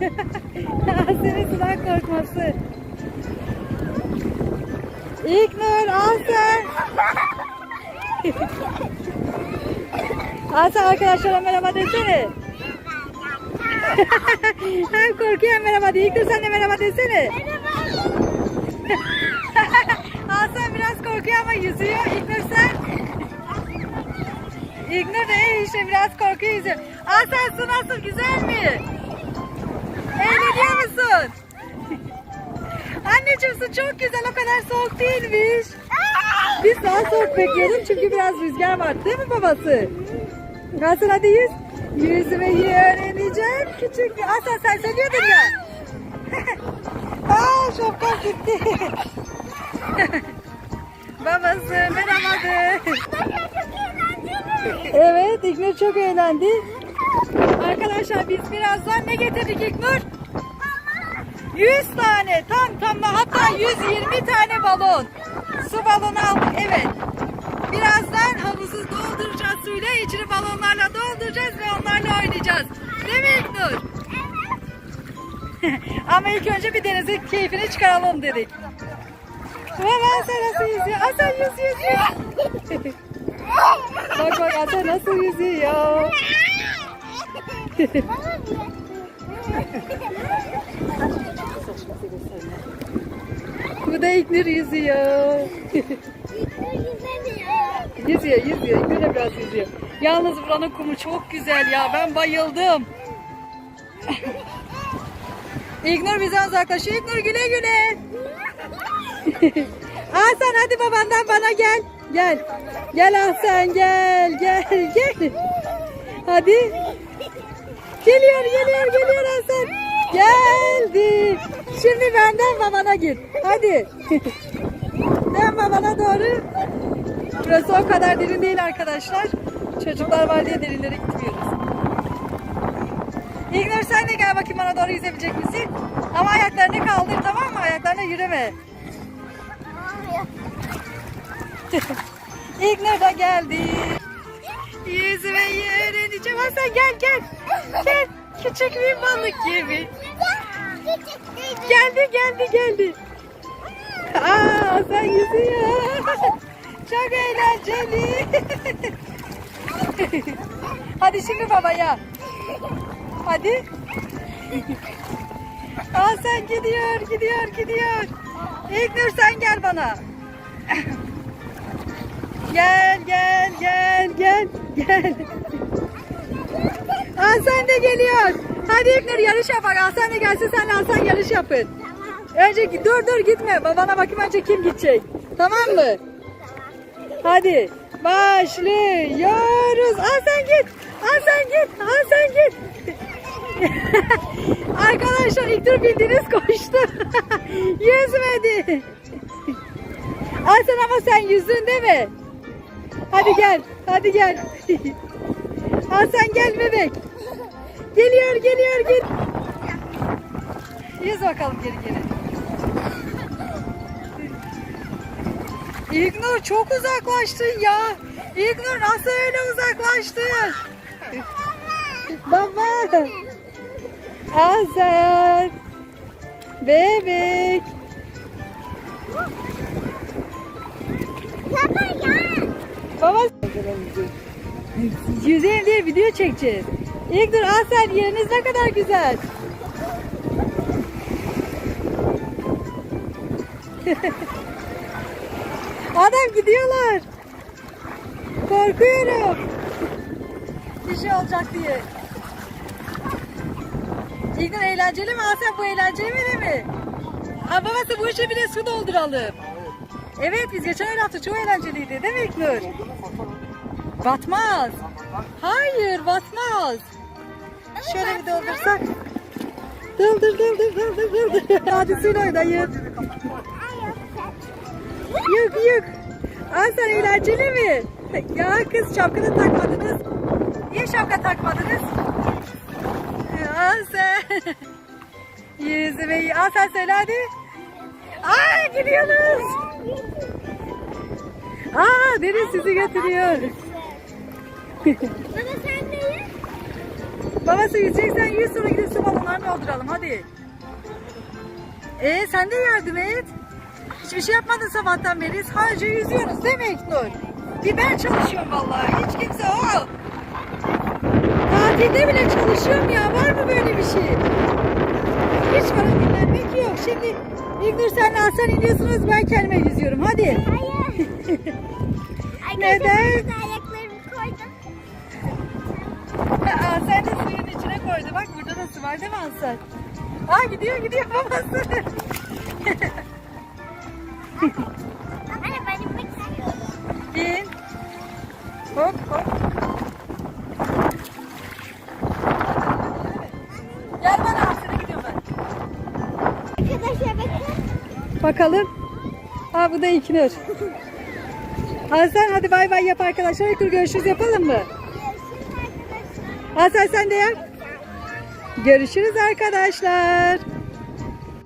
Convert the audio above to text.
Asen'in sudan korkması. İlknur Asen. Asen arkadaşlara merhaba desene. hem korkuyor hem merhaba diyor. İlknur sen de merhaba desene. Hasan biraz korkuyor ama yüzüyor. İlknur sen. İlknur da işte biraz korkuyor yüzüyor. Hasan su nasıl güzel mi? Eğleniyor musun? Anneciğim su çok güzel o kadar soğuk değilmiş. Biz daha soğuk bekliyorduk çünkü biraz rüzgar var değil mi babası? Hasan hadi yüz. Yüzmeyi öğreneceğim küçük. Hasan sen seviyordun ya. Aa şapka gitti. Babası merhaba Evet İlknur çok eğlendi. Arkadaşlar biz birazdan ne getirdik İlknur? 100 tane tam tam hatta 120 tane balon. Su balonu aldık evet. Birazdan havuzu dolduracağız suyla içini balonlarla dolduracağız ve onlarla oynayacağız. Değil mi İlknur? Ama ilk önce bir denizin keyfini çıkaralım dedik. Bak Hasan nasıl yüzüyor? Hasan yüz yüz yüz. bak bak Hasan nasıl yüzüyor? Bu da İlknur yüzüyor. yüzüyor yüzüyor. İlknur da biraz yüzüyor. Yalnız buranın kumu çok güzel ya. Ben bayıldım. İlknur bizden uzaklaşıyor. İlknur güle güle. Hasan hadi babandan bana gel. Gel. Gel Hasan gel. Gel gel. Hadi. Geliyor geliyor geliyor Hasan. Geldi. Şimdi benden babana git. Hadi. Ben babana doğru. Burası o kadar derin değil arkadaşlar. Çocuklar var diye derinlere gitmiyoruz. İlknur sen de gel bakayım bana doğru yüzebilecek misin? Ama ayaklarını kaldır tamam mı? Ayaklarına yürüme. İlknur da geldi. Yüzmeyi öğreneceğim. Hasan gel gel. Gel. Küçük bir balık gibi. Geldi geldi geldi. Aa Hasan yüzüyor. Çok eğlenceli. Hadi şimdi babaya. Hadi. Hasan gidiyor gidiyor gidiyor. İlknur sen gel bana. Gel gel gel gel gel. Hasan da geliyor. Hadi İlknur yarış yapar. Hasan da gelsin senle Hasan yarış yapın. Önce dur dur gitme. Babana bakayım önce kim gidecek. Tamam mı? Hadi başlıyoruz. Hasan git. Hasan git. Hasan git. Arkadaşlar ilk tur bildiniz koştu. Yüzmedi. Hasan ama sen yüzdün değil mi? Hadi gel. Hadi gel. Hasan gel bebek. Geliyor geliyor gel. Yüz bakalım geri geri. İlknur çok uzaklaştın ya. İlknur nasıl öyle uzaklaştın? Baba. Hasan. Bebek. Baba. Yüzeyim diye video çekeceğiz. İlknur Hasan yeriniz ne kadar güzel. Adam gidiyorlar. Korkuyorum. Bir şey olacak diye. İlknur eğlenceli mi? Hasan bu eğlenceli mi mi? Ha babası bu işe bir de su dolduralım. Evet biz geçen yaptık çok eğlenceliydi değil mi İlknur? Batmaz. Hayır batmaz. Şöyle bir doldursak. Doldur doldur doldur doldur. Hadi suyla oynayın. Yok yok. Hasan eğlenceli mi? Ya kız şapkanı takmadınız. Niye şapka takmadınız? Hasan. Yüzmeyi. Hasan söyle hadi. Aa gidiyoruz. Aa deniz sizi götürüyor. Baba sen neyi? Babası yüzeceksen yüz sonra gidip su balonlarını dolduralım. Hadi. Ee sen de yardım et. Hiçbir şey yapmadın sabahtan beri. Sadece yüzüyoruz değil mi İknur? Bir ben çalışıyorum vallahi. Hiç kimse o. Tatilde bile çalışıyorum ya. Var mı böyle bir şey? Hiç bana dinlenmek yok. Şimdi İlknur senle Hasan iniyorsunuz. Ben kendime yüzüyorum. Hadi. Hayır. Neden? Aa, sen de suyun içine koydu. Bak burada da var değil mi Hasan? Aa gidiyor gidiyor babası. Anne ben inmek istiyorum. İn. Hop hop. Gel bana Hasan'a gidiyorum ben. Arkadaşlar bakın. Bakalım. Aa bu da İlknur. Hasan hadi bay bay yap arkadaşlar. İlknur görüşürüz yapalım mı? Hasan sen de yap. Görüşürüz arkadaşlar.